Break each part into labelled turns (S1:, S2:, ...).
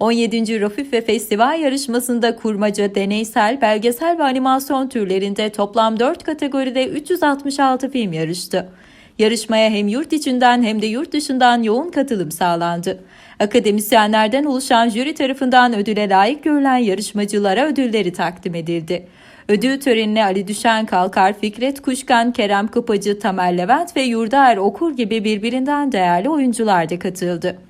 S1: 17. Rofife Festival yarışmasında kurmaca, deneysel, belgesel ve animasyon türlerinde toplam 4 kategoride 366 film yarıştı. Yarışmaya hem yurt içinden hem de yurt dışından yoğun katılım sağlandı. Akademisyenlerden oluşan jüri tarafından ödüle layık görülen yarışmacılara ödülleri takdim edildi. Ödül törenine Ali Düşen Kalkar, Fikret Kuşkan, Kerem Kupacı, Tamer Levent ve Yurdaer Okur gibi birbirinden değerli oyuncular da katıldı.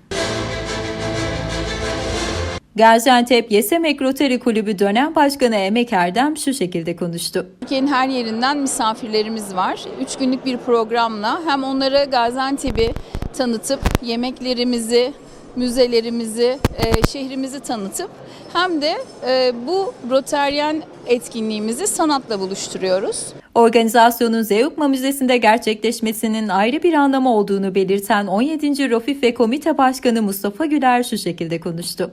S1: Gaziantep Yesemek Rotary Kulübü dönem başkanı Emek Erdem şu şekilde konuştu.
S2: Türkiye'nin her yerinden misafirlerimiz var. Üç günlük bir programla hem onlara Gaziantep'i tanıtıp yemeklerimizi, müzelerimizi, e, şehrimizi tanıtıp hem de e, bu Roteryen etkinliğimizi sanatla buluşturuyoruz.
S1: Organizasyonun Zeugma Müzesi'nde gerçekleşmesinin ayrı bir anlamı olduğunu belirten 17. Rofife Komite Başkanı Mustafa Güler şu şekilde konuştu.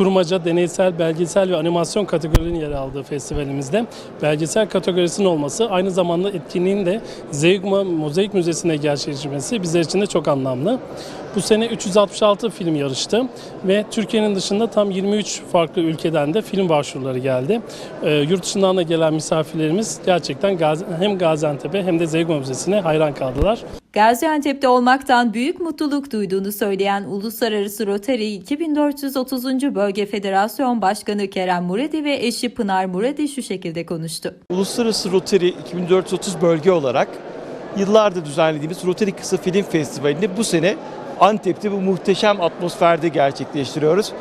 S3: Kurmaca, deneysel, belgesel ve animasyon kategorilerinin yer aldığı festivalimizde belgesel kategorisinin olması aynı zamanda etkinliğin de Zeugma Mozaik Müzesi'nde gerçekleşmesi bizler için de çok anlamlı. Bu sene 366 film yarıştı ve Türkiye'nin dışında tam 23 farklı ülkeden de film başvuruları geldi. Ee, yurt dışından da gelen misafirlerimiz gerçekten hem Gaziantep'e hem de Zeugma Müzesi'ne hayran kaldılar.
S1: Gaziantep'te olmaktan büyük mutluluk duyduğunu söyleyen Uluslararası Rotary 2430. Bölge Federasyon Başkanı Kerem Muradi ve eşi Pınar Muradi şu şekilde konuştu.
S4: Uluslararası Rotary 2430 bölge olarak yıllardır düzenlediğimiz Rotary Kısa Film Festivali'ni bu sene Antep'te bu muhteşem atmosferde gerçekleştiriyoruz.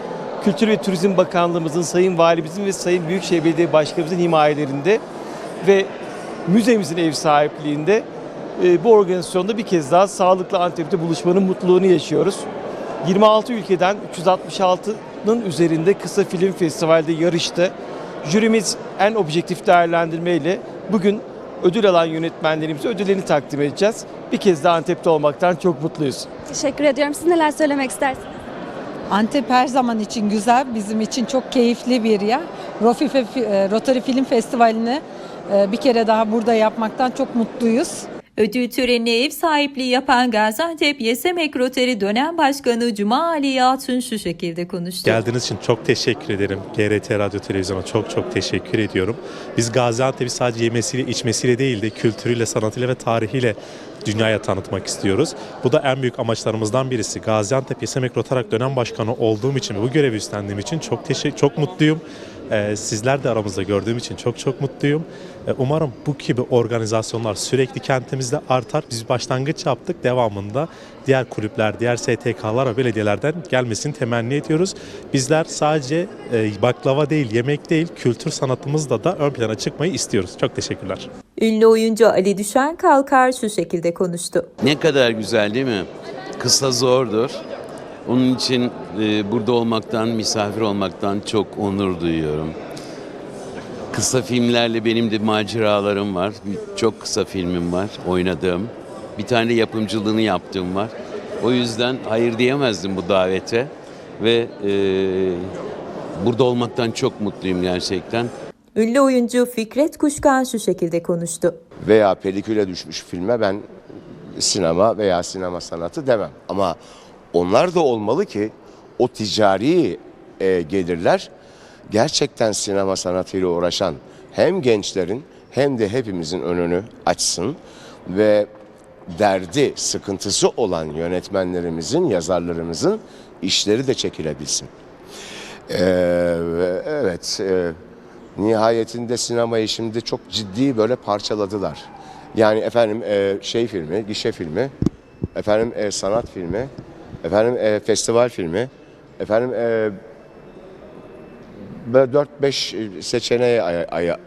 S4: Kültür ve Turizm Bakanlığımızın, Sayın Valimizin ve Sayın Büyükşehir Belediye Başkanımızın himayelerinde ve müzemizin ev sahipliğinde bu organizasyonda bir kez daha sağlıklı Antep'te buluşmanın mutluluğunu yaşıyoruz. 26 ülkeden 366'nın üzerinde kısa film festivalde yarıştı. Jürimiz en objektif değerlendirmeyle bugün ödül alan yönetmenlerimize ödüllerini takdim edeceğiz. Bir kez daha Antep'te olmaktan çok mutluyuz.
S5: Teşekkür ediyorum. Siz neler söylemek istersiniz?
S6: Antep her zaman için güzel, bizim için çok keyifli bir yer. Rofife e, Rotary Film Festivali'ni e, bir kere daha burada yapmaktan çok mutluyuz.
S1: Ödül törenine ev sahipliği yapan Gaziantep Yesemek Rotary Dönem Başkanı Cuma Ali Yalçın şu şekilde konuştu.
S7: Geldiğiniz için çok teşekkür ederim. GRT Radyo Televizyon'a çok çok teşekkür ediyorum. Biz Gaziantep'i sadece yemesiyle, içmesiyle değil de kültürüyle, sanatıyla ve tarihiyle dünyaya tanıtmak istiyoruz. Bu da en büyük amaçlarımızdan birisi. Gaziantep Yesemek Rotarak dönem başkanı olduğum için ve bu görevi üstlendiğim için çok teşekkür, çok mutluyum. Ee, sizler de aramızda gördüğüm için çok çok mutluyum. Ee, umarım bu gibi organizasyonlar sürekli kentimizde artar. Biz başlangıç yaptık. Devamında diğer kulüpler, diğer STK'lar ve belediyelerden gelmesini temenni ediyoruz. Bizler sadece e, baklava değil, yemek değil, kültür sanatımızla da ön plana çıkmayı istiyoruz. Çok teşekkürler.
S1: Ünlü oyuncu Ali Düşen Kalkar şu şekilde konuştu.
S8: Ne kadar güzel değil mi? Kısa zordur. Onun için e, burada olmaktan, misafir olmaktan çok onur duyuyorum. Kısa filmlerle benim de maceralarım var. Bir- Çok kısa filmim var oynadığım. Bir tane yapımcılığını yaptığım var. O yüzden hayır diyemezdim bu davete. Ve e, burada olmaktan çok mutluyum gerçekten.
S1: Ünlü oyuncu Fikret Kuşkan şu şekilde konuştu.
S9: veya peliküle düşmüş filme ben sinema veya sinema sanatı demem. Ama onlar da olmalı ki o ticari e, gelirler gerçekten sinema sanatıyla uğraşan hem gençlerin hem de hepimizin önünü açsın ve derdi, sıkıntısı olan yönetmenlerimizin, yazarlarımızın işleri de çekilebilsin. Ee, ve evet, e, nihayetinde sinemayı şimdi çok ciddi böyle parçaladılar. Yani efendim e, şey filmi, gişe filmi, efendim e, sanat filmi, efendim e, festival filmi, efendim e, böyle 4-5 seçeneğe ay- ay- a-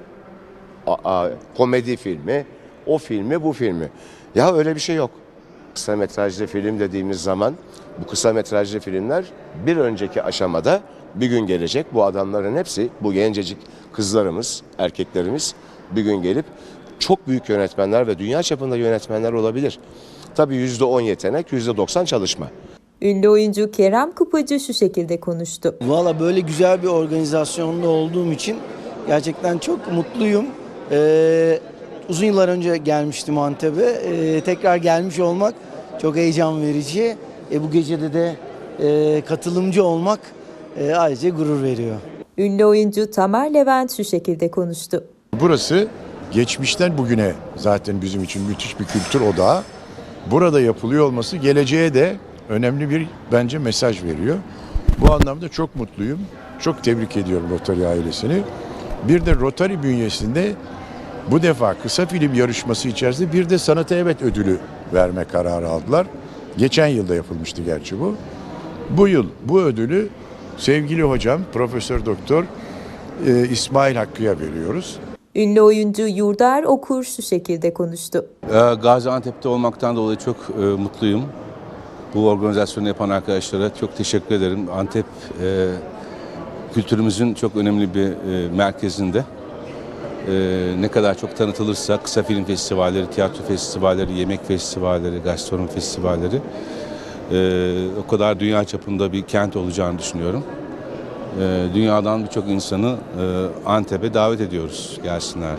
S9: a- komedi filmi, o filmi, bu filmi. Ya öyle bir şey yok. Kısa metrajlı film dediğimiz zaman bu kısa metrajlı filmler bir önceki aşamada bir gün gelecek. Bu adamların hepsi, bu gencecik kızlarımız, erkeklerimiz bir gün gelip çok büyük yönetmenler ve dünya çapında yönetmenler olabilir. Tabii yüzde on yetenek, yüzde doksan çalışma.
S1: Ünlü oyuncu Kerem Kupacı şu şekilde konuştu.
S10: Valla böyle güzel bir organizasyonda olduğum için gerçekten çok mutluyum. Ee, uzun yıllar önce gelmiştim Antep'e. Ee, tekrar gelmiş olmak çok heyecan verici. E, bu gecede de e, katılımcı olmak e, ayrıca gurur veriyor.
S1: Ünlü oyuncu Tamer Levent şu şekilde konuştu.
S11: Burası geçmişten bugüne zaten bizim için müthiş bir kültür odağı. Burada yapılıyor olması geleceğe de önemli bir bence mesaj veriyor. Bu anlamda çok mutluyum. Çok tebrik ediyorum Rotary ailesini. Bir de Rotary bünyesinde bu defa kısa film yarışması içerisinde bir de Sanata Evet ödülü verme kararı aldılar. Geçen yılda yapılmıştı gerçi bu. Bu yıl bu ödülü sevgili hocam Profesör Doktor e, İsmail Hakkı'ya veriyoruz.
S1: Ünlü oyuncu Yurdar Okur şu şekilde konuştu.
S12: Ee, Gaziantep'te olmaktan dolayı çok e, mutluyum. Bu organizasyonu yapan arkadaşlara çok teşekkür ederim. Antep e, kültürümüzün çok önemli bir e, merkezinde. E, ne kadar çok tanıtılırsa kısa film festivalleri, tiyatro festivalleri, yemek festivalleri, gastronomi festivalleri e, o kadar dünya çapında bir kent olacağını düşünüyorum. E, dünyadan birçok insanı e, Antep'e davet ediyoruz gelsinler.